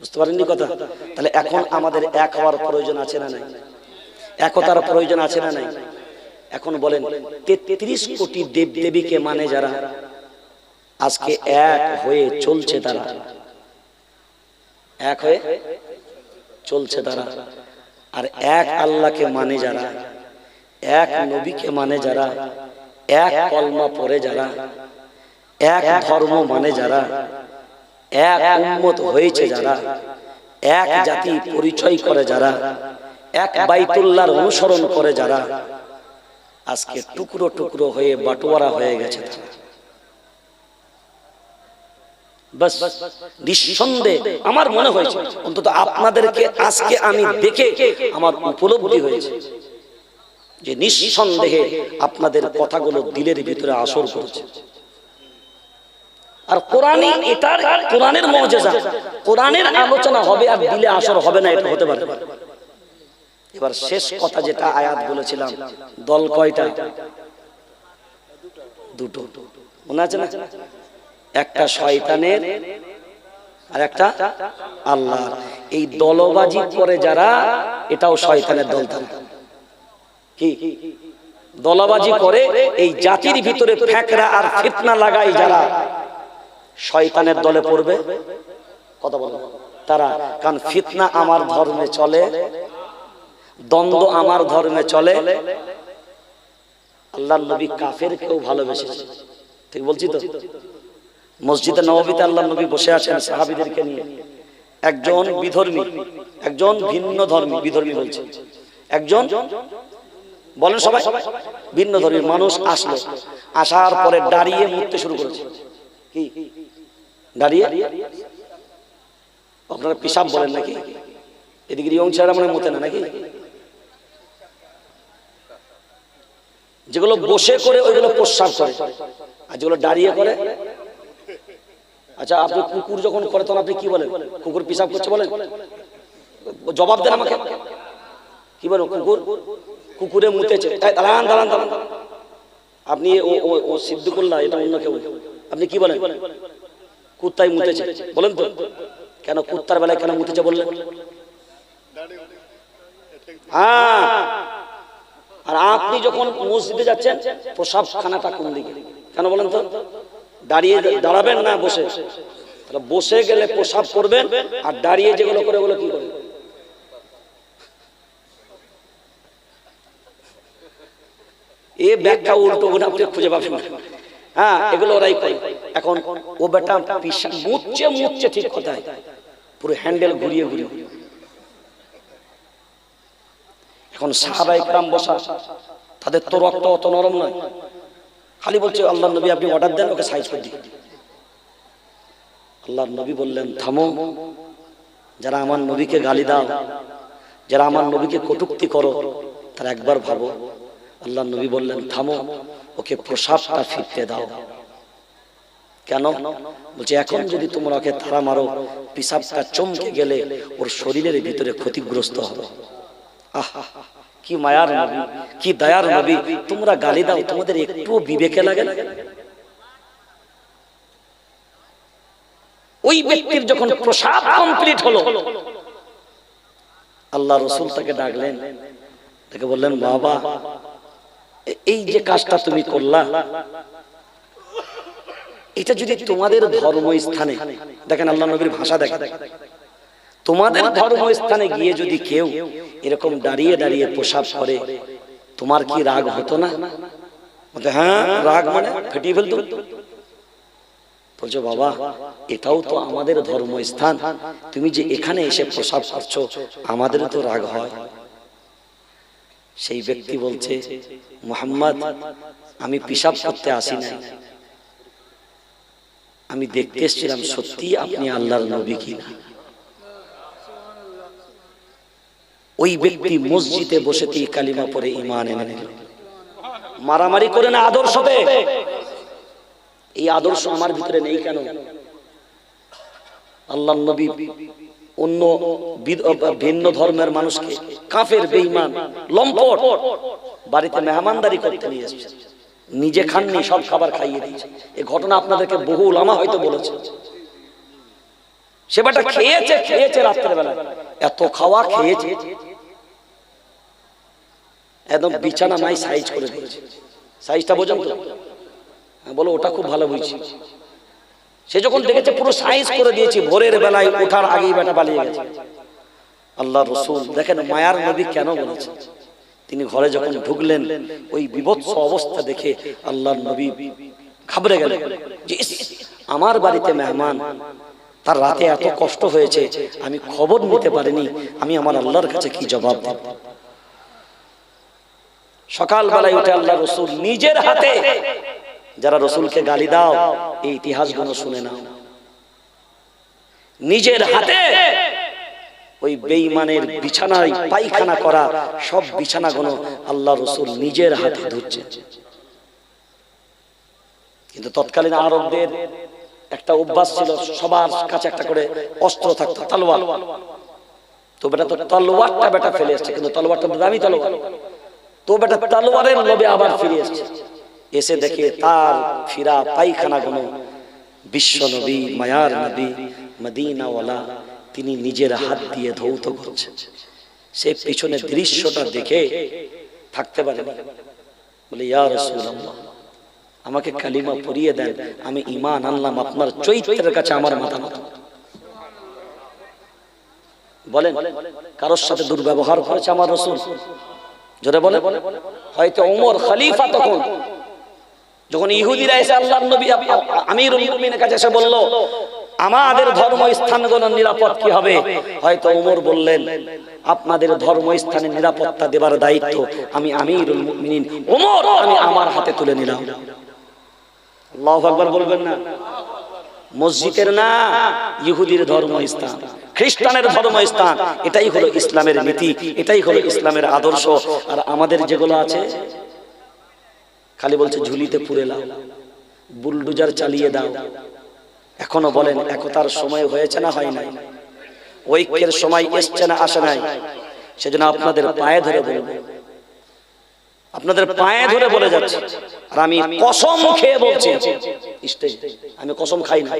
বুঝতে পারেননি কথা? তাহলে এখন আমাদের এক হওয়ার প্রয়োজন আছে না নাই? একতার প্রয়োজন আছে না নাই? এখন বলেন, তেত্রিশ কোটি দেব দেবীকে মানে যারা? আজকে এক হয়ে চলছে তারা। এক হয়ে চলছে তারা। আর এক আল্লাহকে মানে যারা? এক নবীকে মানে যারা? এক কলমা পরে যারা? এক ধর্ম মানে যারা? এক উম্মত হয়েছে যারা, এক জাতি পরিচয় করে যারা, এক বাইতুল্লাহর অনুসরণ করে যারা, আজকে টুকরো টুকরো হয়ে বাটোয়ারা হয়ে গেছে আমার মনে হয়েছে, অন্তত আপনাদেরকে আজকে আমি দেখে আমার উপলব্ধি হয়েছে যে নিঃসন্দেহে আপনাদের কথাগুলো দিলের ভিতরে আসর করেছে আর কোরআনই এটার, কোরআনের মজেজা। কোরআনের আলোচনা হবে আর দিলে আসর হবে না, এটা হতে পারে। এবার শেষ কথা যেটা আয়াত বলেছিলাম, দল কয়টা? দুটো। মনে আছে না? একটা শয়তানের আর একটা আল্লাহ এই দলবাজি করে যারা, এটাও শয়তানের দল তারা কি? দলবাজি করে এই জাতির ভিতরে ফ্যাকরা আর ফিতনা লাগাই যারা। শয়তানের দলে পড়বে? কথা বলো। তারা, কারণ ফিতনা আমার ধর্মে চলে, দ্বন্দ্ব আমার ধর্মে চলে। আল্লাহ নবী কাফের কেউ ভালোবেসেছে। ঠিক বলছি তো? মসজিদে নবীতে আল্লাহ নবী বসে আছেন সাহাবিদেরকে নিয়ে। একজন বিধর্মী, একজন ভিন্ন ধর্মী বিধর্মী বলছে। একজন, বলেন সবাই, ভিন্ন ধর্মীর মানুষ আসলো। আসার পরে দাঁড়িয়ে মুততে শুরু করেছে। আপনারা পিসাব বলেন নাকি? এদিকে ইয়ং ছেলেরা মনে মতে নাকি? যেগুলো বসে করে, ওইগুলো প্রস্রাব করে। আর যেগুলো দাঁড়িয়ে করে। আচ্ছা আপনি কুকুর যখন করে, তখন আপনি কি বলেন? কুকুর পিসাব করছে বলেন? জবাব দেন আমাকে। কি বলো কুকুর? কুকুরে মুতেছে। দাঁড়ান দাঁড়ান দাঁড়ান। আপনি ও ও সিদ্দিকুল্লাহ, এটা অন্য কেউ। আপনি কি বলেন? কুত্তাই মুতেছে বলেন তো। কেন কুত্তার বেলায় কেন মুতেছে বললেন? হ্যাঁ। আর আপনি যখন মসজিদে যাচ্ছেন প্রসাব খানাটা কোন দিকে? কেন বলেন তো? দাঁড়িয়ে দাঁড়াবেন না বসে। তাহলে বসে গেলে প্রসাব করবেন আর দাঁড়িয়ে যেগুলো করে ওগুলো কি করে এ ব্যাগটা উল্টো আপনি খুঁজে পাবেন। হ্যাঁ এগুলো ওরাই করে। এখন ও বেটা পিসা মুচ্ছে মুচ্ছে ঠিক কোথায়। পুরো হ্যান্ডেল ঘুরিয়ে ঘুরিয়ে এখন সাহাবাই গ্রাম বসা। তাদের তো রক্ত অত নরম নয়। খালি বলছে আল্লাহ নবী আপনি অর্ডার দেন ওকে সাইজ করে দিন। আল্লাহ নবী বললেন থামো। যারা আমার নবীকে গালি দাও যারা আমার নবীকে কটুক্তি করো তারা একবার ভাবো আল্লাহ নবী বললেন, থামো, ওকে প্রসাবটা ফিরতে দাও। কেন? বলছে, এখন যদি তোমরা ওকে তারা মারো, পিসাবটা চমকে গেলে ওর শরীরের ভিতরে ক্ষতিগ্রস্ত হবে। কি মায়ার কি দয়ার নবী, তোমরা গালি দাও, তোমাদের একটুও বিবেকে লাগে ওই ব্যক্তির যখন কমপ্লিট হলো, আল্লাহ রসুল তাকে ডাকলেন, তাকে বললেন, বাবা এই যে কাজটা তুমি করলা, এটা যদি তোমাদের ধর্মস্থানে, দেখেন আল্লাহ নবীর ভাষা দেখেন, তোমাদের ধর্মস্থানে গিয়ে যদি কেউ এরকম দাঁড়িয়ে দাঁড়িয়ে প্রসাব করে, তোমার কি রাগ হতো না? হ্যাঁ রাগ মানে ফেটিয়ে ফেলতো। বলছো, বাবা, এটাও তো আমাদের ধর্মস্থান। তুমি যে এখানে এসে প্রসাব করছ আমাদের তো রাগ হয়। সেই ব্যক্তি বলছে, মোহাম্মদ, আমি পিসাব করতে আসি নাই। আমি দেখতে এসেছিলাম, সত্যি আপনি আল্লাহর নবী কিনা? ওই ব্যক্তি মসজিদে বসে দিয়ে কালিমা পরে ইমান এনে নিল। মারামারি করে না আদর্শতে এই আদর্শ আমার ভিতরে নেই কেন? আল্লাহ নবী অন্য ভিন্ন ধর্মের মানুষকে কাফের বেঈমান লম্পট বাড়িতে মেহমানদারি করতে নিয়ে এসেছে। নিজে খাননি সব খাবার খাইয়ে দিয়েছে। এই ঘটনা আপনাদেরকে বহু লামা হয়তো বলেছে। সে বেটা খেয়েছে খেয়েছে রাত্রেবেলা এত খাওয়া খেয়েছে। একদম বিছানা নাই সাইজ করে দিয়েছে। সাইজটা বোঝেন তো? হ্যাঁ, বলো ওটা খুব ভালো বুঝছি। সে যখন দেখেছে পুরো সাইজ করে দিয়েছি ভোরের বেলায় ওঠার আগেই বেটা পালিয়ে গেছে। আল্লাহ রসুল দেখেন মায়ার নবী কেন বলেছে? তিনি ঘরে যখন ঢুকলেন ওই বিভৎস অবস্থা দেখে আল্লাহ নবী ঘাবড়ে গেলেন। যে ইস, আমার বাড়িতে মেহমান তার রাতে এত কষ্ট হয়েছে আমি খবর নিতে পারিনি আমি আমার আল্লাহর কাছে কি জবাব দেব? সকালবেলায় উঠে আল্লাহ রসুল নিজের হাতে যারা রসুলকে গালি দাও, এই ইতিহাসগুলো শুনে নাও। নিজের হাতে ওই বেঈমানের বিছানায় পায়খানা করা সব বিছানাগুলো আল্লাহ রসুল নিজের হাতে ধরছে। কিন্তু তৎকালীন আরবদের একটা অভ্যাস ছিল, সবার কাছে একটা করে অস্ত্র থাকতো, তলোয়ার। তো বেটা তো তলোয়ারটা বেটা ফেলে এসছে, কিন্তু তলোয়ারটা দামি তলোয়ার। তো বেটা তলোয়ারের লোভে আবার ফিরে এসছে। এসে দেখে তার ফিরা পায়খানা গুলো বিশ্ব নবী মায়ার নবী মদিনাওয়ালা তিনি নিজের হাত দিয়ে ধৌত করছেন সে পিছনে দৃশ্যটা দেখে থাকতে পারে বলে ইয়া রাসূলুল্লাহ আমাকে কালিমা পরিয়ে দেন আমি ইমান আনলাম আপনার চৈত্রের কাছে আমার মাথা নত বলেন কারোর সাথে দুর্ব্যবহার করেছে আমার রসুল? জোরে বলে হয়তো ওমর খলিফা তখন যখন ইহুদিরা এসে আল্লাহ নবী আমিরুল মুমিনের কাছে এসে বলল, আমাদের ধর্ম স্থানগুলো নিরাপদ কি হবে? হয়তো ওমর বললেন, আপনাদের ধর্ম স্থানে নিরাপত্তা দেবার দায়িত্ব আমি আমিরুল মুমিনিন। ওমর আমি আমার হাতে তুলে নিলাম। আল্লাহু আকবার বলবেন না। মসজিদের না, ইহুদির ধর্মস্থান। খ্রিস্টানের ধর্মস্থান। এটাই হলো ইসলামের নীতি, এটাই হলো ইসলামের আদর্শ। আর আমাদের যেগুলো আছে খালি বলছে ঝুলিতে পুরে লাও, বুলডুজার চালিয়ে দাও। এখনও বলেন, একতার সময় হয়েছে না হয় নাই। ঐক্যের সময় এসছে না আসে নাই। সেজন্য আপনাদের পায়ে ধরে বলব। আপনাদের পায়ে ধরে বলে যাচ্ছে। আর আমি কসম খেয়ে বলছি আমি কসম খাই না।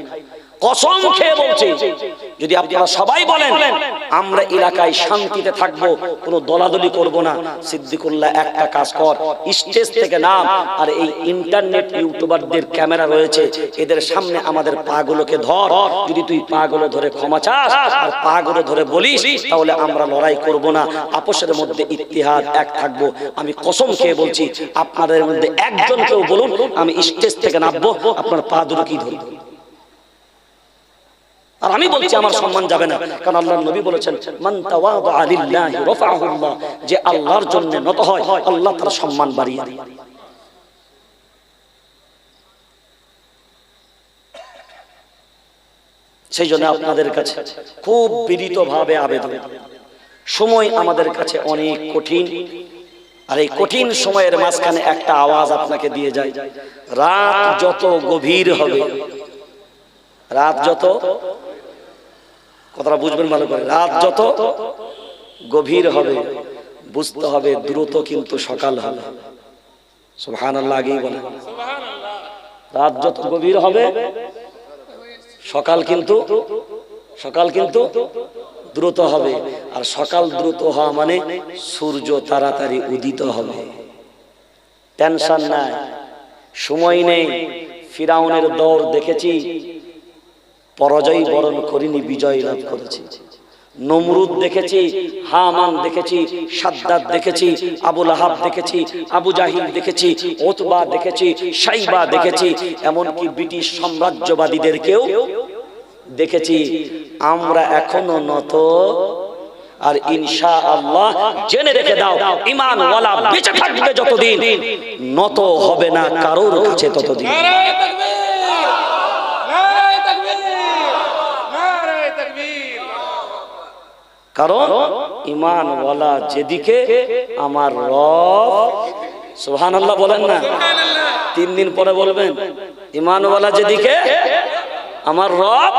কসম খেয়ে বলছি। যদি আপনারা সবাই বলেন আমরা এলাকায় শান্তিতে থাকব কোনো দলাদলি করব না। সিদ্দিকুল্লাহ একটা কাজ কর স্টেজ থেকে নাম আর এই ইন্টারনেট ইউটিউবারদের ক্যামেরা রয়েছে। এদের সামনে আমাদের পাগুলোকে ধর। যদি তুই পাগুলো ধরে ক্ষমা চাস আর পাগুলো ধরে বলিস তাহলে আমরা লড়াই করব না। আপোষের মধ্যে ইতিহাদ এক থাকব। আমি কসম খেয়ে বলছি আপনাদের মধ্যে একজন কেউ বলুন, আমি স্টেজ থেকে নামবো, আপনার পা দুটো কি ধরবো। আর আমি বলছি, আমার সম্মান যাবে না। কারণ আল্লাহর নবী বলেছেন, মান তাওয়াদা লিল্লাহি রাফাহু আল্লাহ যে আল্লাহর জন্য নত হয়, আল্লাহ তার সম্মান বাড়িয়ে দেয়। সেই জন্য আপনাদের কাছে খুব বিনীত ভাবে আবেদন। সময় আমাদের কাছে অনেক কঠিন। আর এই কঠিন সময়ের মাঝখানে একটা আওয়াজ আপনাকে দিয়ে যায়। রাত যত গভীর হবে রাত যত কথাটা বুঝবেন ভালো করে। রাত যত গভীর হবে বুঝতে হবে দ্রুত কিন্তু সকাল হবে। সুবহান আল্লাহ আগেই বলে রাত যত গভীর হবে সকাল কিন্তু সকাল কিন্তু দ্রুত হবে। আর সকাল দ্রুত হওয়া মানে সূর্য তাড়াতাড়ি উদিত হবে। টেনশন নাই। সময় নেই। ফিরাউনের দৌড় দেখেছি। পরাজয় বরণ করিনি, বিজয় লাভ করেছি। নমরুদ দেখেছি, হামান দেখেছি সাদ্দাত দেখেছি, আবুল আহাব দেখেছি, আবু জাহিল দেখেছি ওতবা দেখেছি, সাইবা দেখেছি। এমনকি ব্রিটিশ সাম্রাজ্যবাদীদেরকেও দেখেছি। আমরা এখনও নত। আর ইনশা আল্লাহ জেনে রেখে দাও ইমান বেঁচে থাকবে যতদিন, নত হবে না কারোর কাছে ততদিন। কারণ ইমান ওয়ালা যেদিকে, আমার রব সুহান আল্লাহ বলেন না, তিন দিন পরে বলবেন ইমানওয়ালা যেদিকে, আমার রব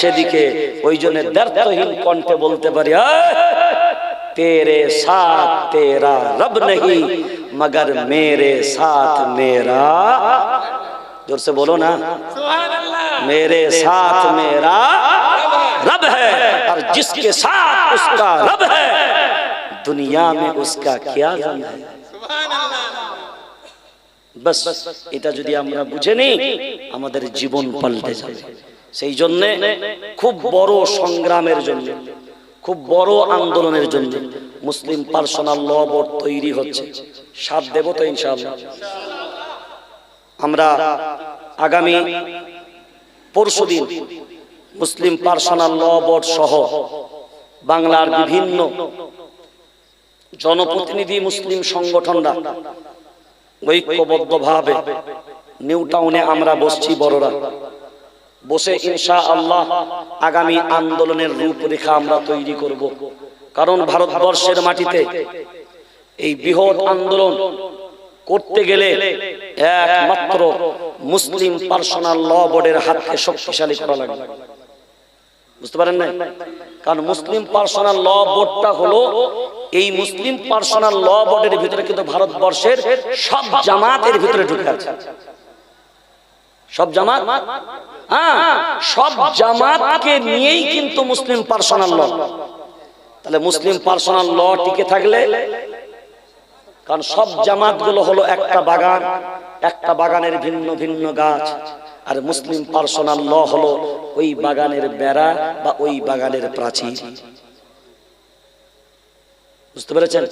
সেদিকে ওই জন্য ব্যর্থহীন কণ্ঠে বলতে পারি "আয়, তেরে সাথ তেরা রব नहीं मगर मेरे साथ मेरा जोर से बोलो ना সুবহানাল্লাহ मेरे साथ मेरा जिसके साथ उसका रब है दुनिया में उसका क्या गम है বাস এটা যদি আমরা বুঝে নিই আমাদের জীবন পাল্টে যাবে সেই জন্য খুব বড় সংগ্রামের জন্য, খুব বড় আন্দোলনের জন্য মুসলিম পার্সোনাল ল বোর্ড তৈরি হচ্ছে। সাত দেব তো ইনশাআল্লাহ। আমরা আগামী পরশুদিন মুসলিম পার্সোনাল ল বোর্ড সহ বাংলার বিভিন্ন জনপ্রতিনিধি মুসলিম সংগঠনরা ঐক্যবদ্ধভাবে নিউ টাউনে আমরা বসছি বড়রা। বসে ইনশা আল্লাহ আগামী আন্দোলনের রূপরেখা আমরা তৈরি করব। কারণ ভারতবর্ষের মাটিতে এই বৃহৎ আন্দোলন করতে গেলে একমাত্র মুসলিম পার্সোনাল ল বোর্ডের হাতকে শক্তিশালী করা লাগবে। বুঝতে পারেন না কারণ মুসলিম পার্সোনাল ল বোর্ডটা হলো এই মুসলিম পার্সোনাল ল বোর্ডের ভিতরে কিন্তু ভারতবর্ষের সব জামাতের ভিতরে ঢুকে আছে। সব জামাত? হ্যাঁ সব জামাতকে নিয়েই কিন্তু মুসলিম পার্সোনাল ল তাহলে মুসলিম পার্সোনাল ল টিকে থাকলে? কারণ সব জামাতগুলো হলো একটা বাগান, একটা বাগানের ভিন্ন ভিন্ন গাছ। আর মুসলিম পার্সোনাল ল হলো ওই বাগানের বেড়া বা ওই বাগানের প্রাচীর। বুঝতে পেরেছেন?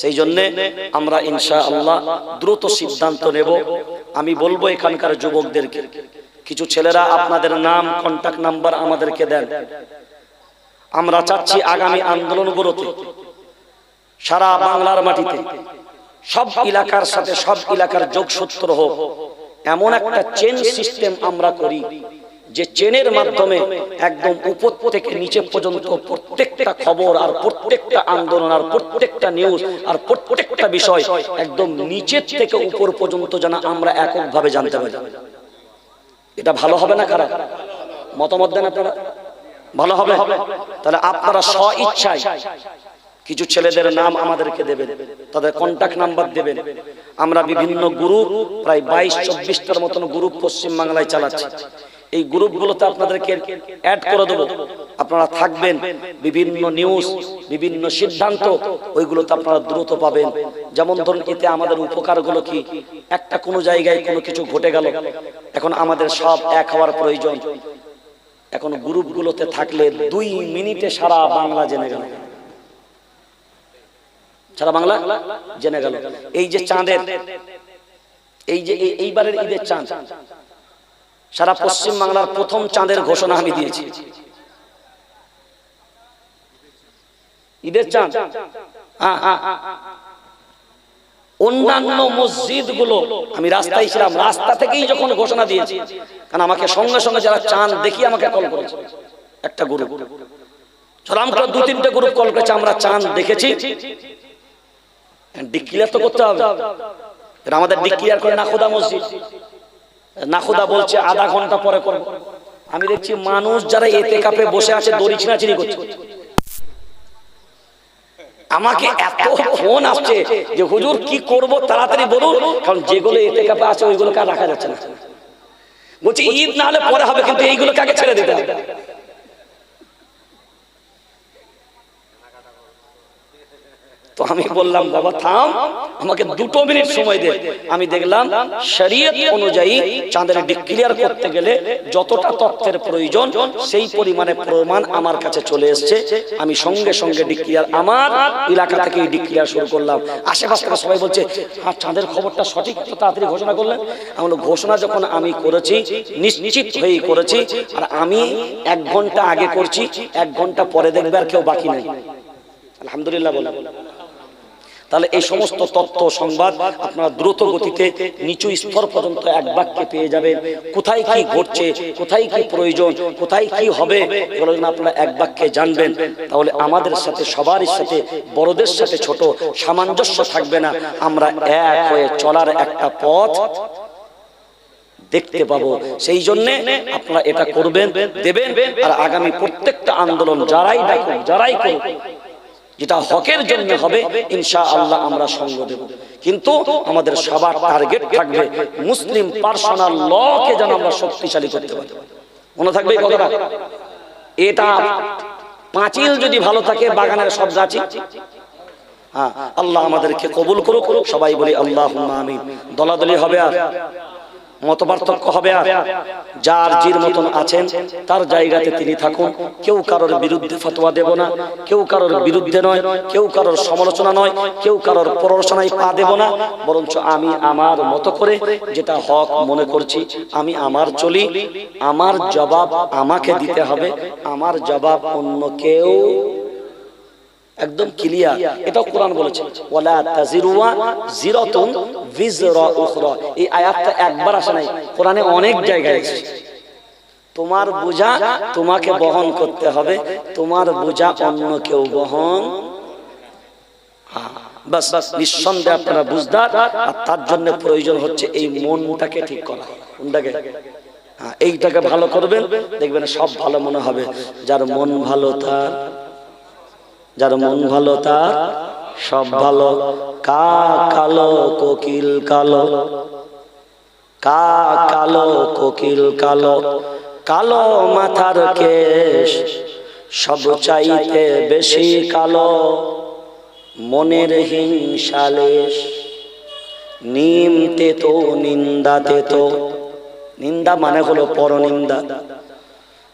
সেই জন্য আমরা ইনশা আল্লাহ দ্রুত সিদ্ধান্ত নেব। আমি বলব এখানকার যুবকদেরকে, কিছু ছেলেরা আপনাদের নাম কন্টাক্ট নাম্বার আমাদেরকে দেন। আমরা চাচ্ছি আগামী আন্দোলনগুলোতে সারা বাংলার মাটিতে সব এলাকার সাথে সব এলাকার যোগসূত্র হোক, এমন একটা চেন সিস্টেম আমরা করি। যে চেনের মাধ্যমে একদম উপর থেকে নিচে পর্যন্ত প্রত্যেকটা খবর আর প্রত্যেকটা আন্দোলন আর প্রত্যেকটা নিউজ আর প্রত্যেকটা বিষয় একদম নিচের থেকে উপর পর্যন্ত যেন আমরা এককভাবে জানতে পারি। এটা ভালো হবে না খারাপ? মতামত দেন আপনারা? ভালো হবে? তাহলে আপনারা স্ব ইচ্ছায় কিছু ছেলেদের নাম আমাদেরকে দেবেন, তাদের কন্টাক্ট নাম্বার দেবেন। আমরা বিভিন্ন গ্রুপ প্রায় বাইশ, চব্বিশটার মতন গ্রুপ পশ্চিম বাংলায় চালাচ্ছি। এই গ্রুপগুলোতে আপনাদেরকে অ্যাড করে দেবো। আপনারা থাকবেন বিভিন্ন নিউজ বিভিন্ন সিদ্ধান্ত, ওইগুলোতে আপনারা দ্রুত পাবেন। যেমন ধরুন, এতে আমাদের উপকারগুলো কি? একটা কোনো জায়গায় কোনো কিছু ঘটে গেল। এখন আমাদের সব এক হওয়ার প্রয়োজন। এখন গ্রুপগুলোতে থাকলে দুই মিনিটে সারা বাংলা জেনে গেল। সারা বাংলা জেনে গেল। এই যে চাঁদের, এই যে, এই- এইবারের ঈদের চাঁদ সারা পশ্চিম বাংলার প্রথম চাঁদের ঘোষণা আমি দিয়েছি। ঈদের চাঁদ। হ্যাঁ, হ্যাঁ, হ্যাঁ। অন্যান্য মসজিদগুলো আমি রাস্তায় ছিলাম রাস্তা থেকেই যখন ঘোষণা দিয়েছি কারণ আমাকে সঙ্গে সঙ্গে যারা চাঁদ দেখি আমাকে কল করেছে। একটা গ্রুপ রামপুর দু তিনটে গ্রুপ কল করেছে আমরা চাঁদ দেখেছি। ডিক্লিয়ার তো করতে হবে। আমাদের ডিক্লিয়ার করে না খোদা মসজিদ। নাখোদা বলছে আধা ঘণ্টা পরে করব। আমি দেখছি মানুষ যারা এতে কাপে বসে আছে দড়ি ছিনাচিনি করছে। আমাকে এত ফোন আসছে যে হুজুর কি করব তাড়াতাড়ি বলুন। কারণ যেগুলো এতে কাপে আছে ওইগুলো কার রাখা যাচ্ছে না। বলছি ঈদ না হলে পরে হবে কিন্তু এইগুলোকে আগে ছেড়ে দিতে। হবে তো আমি বললাম বাবা থাম আমাকে দুটো মিনিট সময় দে। আমি দেখলাম শরীয়ত অনুযায়ী চাঁদের ডিক্লিয়ার করতে গেলে যতটা তথ্যের প্রয়োজন সেই পরিমাণে প্রমাণ আমার কাছে চলে এসেছে। আমি সঙ্গে সঙ্গে ডিক্লিয়ার আমার এলাকা থেকে ডিক্লিয়ার শুরু করলাম। আশেপাশ সবাই বলছে হ্যাঁ চাঁদের খবরটা সঠিক তো তাড়াতাড়ি ঘোষণা করলেন? আমি বললাম, ঘোষণা যখন আমি করেছি নিশ্চিত হয়েই করেছি আর আমি এক ঘণ্টা আগে করছি এক ঘণ্টা পরে দেখবে আর কেউ বাকি নেই। আলহামদুলিল্লাহ বলে তাহলে এই সমস্ত তথ্য সংবাদ আপনারা দ্রুত গতিতে নিচু স্তর পর্যন্ত এক বাক্যে পেয়ে যাবেন। কোথায় কি ঘটছে, কোথায় কি প্রয়োজন, কোথায় কি হবে, এগুলো যেন আপনারা এক বাক্যে জানবেন। তাহলে আমাদের সাথে, সবারই সাথে, বড়দের সাথে ছোট, সামঞ্জস্য থাকবে না। আমরা এক হয়ে চলার একটা পথ দেখতে পাবো। সেই জন্য আপনারা এটা করবেন, দেবেন, আর আগামী প্রত্যেকটা আন্দোলন যারাই ডাকুক, যারাই করুক যেটা হকের জন্য হবে ইনশা আল্লাহ আমরা সঙ্গ দেব। কিন্তু আমাদের সবার টার্গেট থাকবে মুসলিম পার্সোনাল লকে যেন আমরা শক্তিশালী করতে পারি। মনে থাকবে কথাটা? এটা পাঁচিল যদি ভালো থাকে বাগানের সব গাছই। হ্যাঁ আল্লাহ আমাদেরকে কবুল করুক। সবাই বলি আল্লাহ আমিন। দলাদলি হবে আর? মত পার্থক্য হবে আর। যার জির মতন আছেন, তার জায়গাতে তিনি থাকুন। কেউ কারোর বিরুদ্ধে ফতোয়া দেব না, কেউ কারোর বিরুদ্ধে নয়, কেউ কারোর সমালোচনা নয়, কেউ কারোর প্ররোচনায় পা দেব না। বরঞ্চ আমি আমার মতো করে যেটা হক মনে করছি, আমি আমার চলি, আমার জবাব আমাকে দিতে হবে, আমার জবাব অন্য কেউ একদম ক্লিয়ার এটাও কোরআন বলেছে। ওয়ালা তাজিরুয়া জিরাতুন উখরা। এই আয়াতটা একবার আসে নাই। কোরআনে অনেক জায়গায় তোমার বোঝা তোমাকে বহন করতে হবে। তোমার বোঝা অন্য কেউ বহন হ্যাঁ, বাস বাস আপনারা বুঝদার। আর তার জন্য প্রয়োজন হচ্ছে এই মনটাকে ঠিক করা। কোনটাকে হ্যাঁ, এইটাকে ভালো করবেন। দেখবেন সব ভালো মনে হবে। যার মন ভালো তার যার মন ভালো তার সব ভালো। কা কালো, কোকিল কালো। কা কালো, কোকিল কালো। কালো মাথার কেশ, সব চাইতে বেশি কালো। মনের হিংসালেশ নিমতে তো নিন্দাতে তো নিন্দা মানে হলো পরনিন্দা।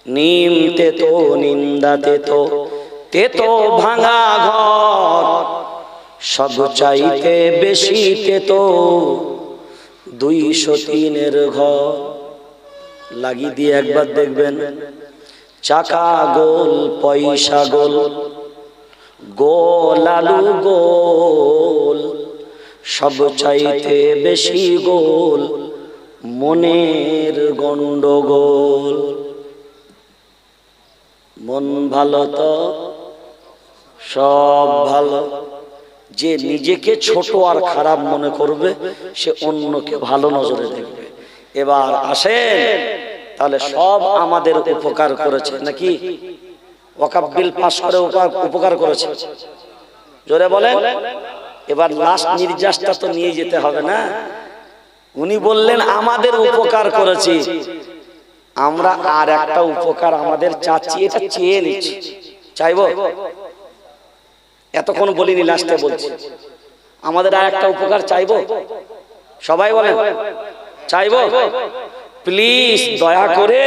নিমতে তো নিন্দাতে তো তে তো ভাঙা ঘর? সব চাইতে বেশি তে তো দুইশো তিনের ঘর? লাগি দিয়ে একবার দেখবেন, চাকা গোল, পয়সা গোল গোল আলু গোল। সব চাইতে বেশি গোল, মনের গন্ডগোল। মন ভালো তো? সব ভালো। যে নিজেকে ছোট আর খারাপ মনে করবে, সে অন্যকে ভালো নজরে দেখবে। এবার আসেন, তাহলে সব আমাদের উপকার করেছে নাকি? ওয়াকাব বিল পাশ করে উপকার করেছে। জোরে বলেন। এবার লাস্ট নির্যাসটা তো নিয়ে যেতে হবে না। উনি বললেন, আমাদের উপকার করেছি। আমরা আর একটা উপকার আমাদের চাচ্ছি এটা চেয়ে নিচ্ছি। চাইব? এতক্ষণ বলিনি লাস্টে বলছি। আমাদের আর একটা উপকার চাইব? সবাই বলেন। চাইব? প্লিজ দয়া করে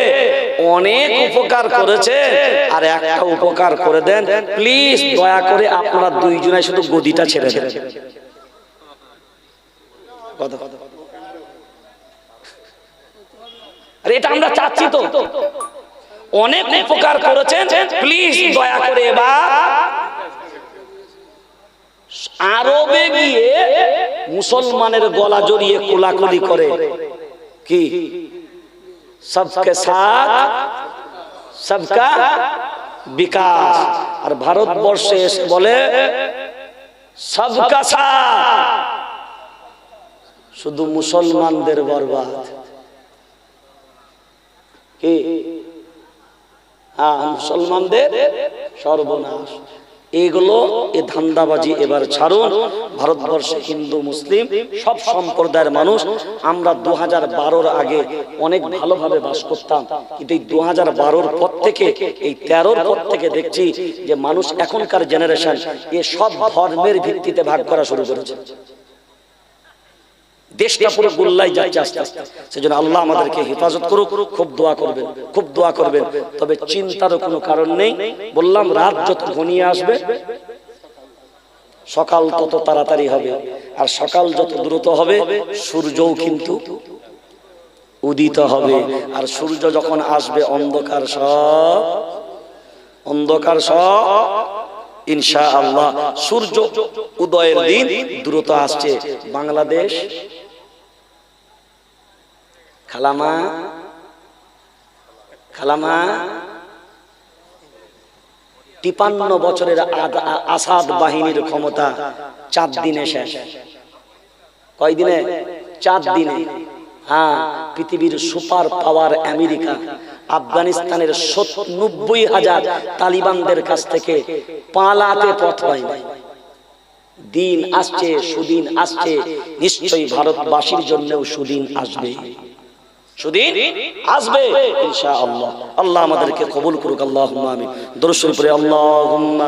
অনেক উপকার করেছে আর একটা উপকার করে দেন। প্লিজ দয়া করে আপনারা দুইজনে শুধু গদিটা ছেড়ে দেন। আরে এটা আমরা চাচ্ছি তো। অনেক উপকার করেছেন। প্লিজ দয়া করে এবার আরবে গিয়ে মুসলমানের গলা জড়িয়ে কোলাকুলি করে। কি? সবকে সাথ, সবকা বিকাশ। আর ভারতবর্ষে এসে বলে, সবকা সাথ। শুধু মুসলমানদের বরবাদ। কি? হ্যাঁ মুসলমানদের সর্বনাশ। এগুলো এ ধান্দাবাজি এবার ছাড়ুন। ভারতবর্ষে হিন্দু, মুসলিম, সব সম্প্রদায়ের মানুষ। আমরা দু হাজার আগে অনেক ভালোভাবে বাস করতাম। কিন্তু এই দু হাজার পর থেকে, এই তেরোর পর থেকে দেখছি যে মানুষ এখনকার জেনারেশন এ সব ধর্মের ভিত্তিতে ভাগ করা শুরু করেছে। দেশটা পুরো গোল্লাই যাচ্ছে আস্তে আস্তে। সেজন্য আল্লাহ আমাদেরকে হেফাজত করুক খুব দোয়া করবেন খুব দোয়া করবেন। তবে চিন্তারও কোনো কারণ নেই। বললাম রাত যত ঘনিয়ে আসবে সকাল তত তাড়াতাড়ি হবে। আর সকাল যত দ্রুত হবে সূর্যও কিন্তু উদিত হবে। আর সূর্য যখন আসবে অন্ধকার সব অন্ধকার সব। ইনশা আল্লাহ সূর্য উদয়ের দিন দ্রুত আসছে। বাংলাদেশ খালামা খালামা, তিপান্ন বছরের আসাদ বাহিনীর ক্ষমতা চার দিনে শেষ। কয় দিনে? চার দিনে। হ্যাঁ পৃথিবীর সুপার পাওয়ার আমেরিকা, আফগানিস্তানের নব্বই হাজার তালিবানদের কাছ থেকে পালাতে পথ হয় নাই দিন আসছে, সুদিন আসছে, নিশ্চয়ই ভারতবাসীর জন্যও সুদিন আসবে। সুদিন আসবে ইনশাআল্লাহ। আল্লাহ আমাদেরকে কবুল করুক আল্লাহুম্মা আমিন। দরুদ শরীফ পড়ে আল্লাহুম্মা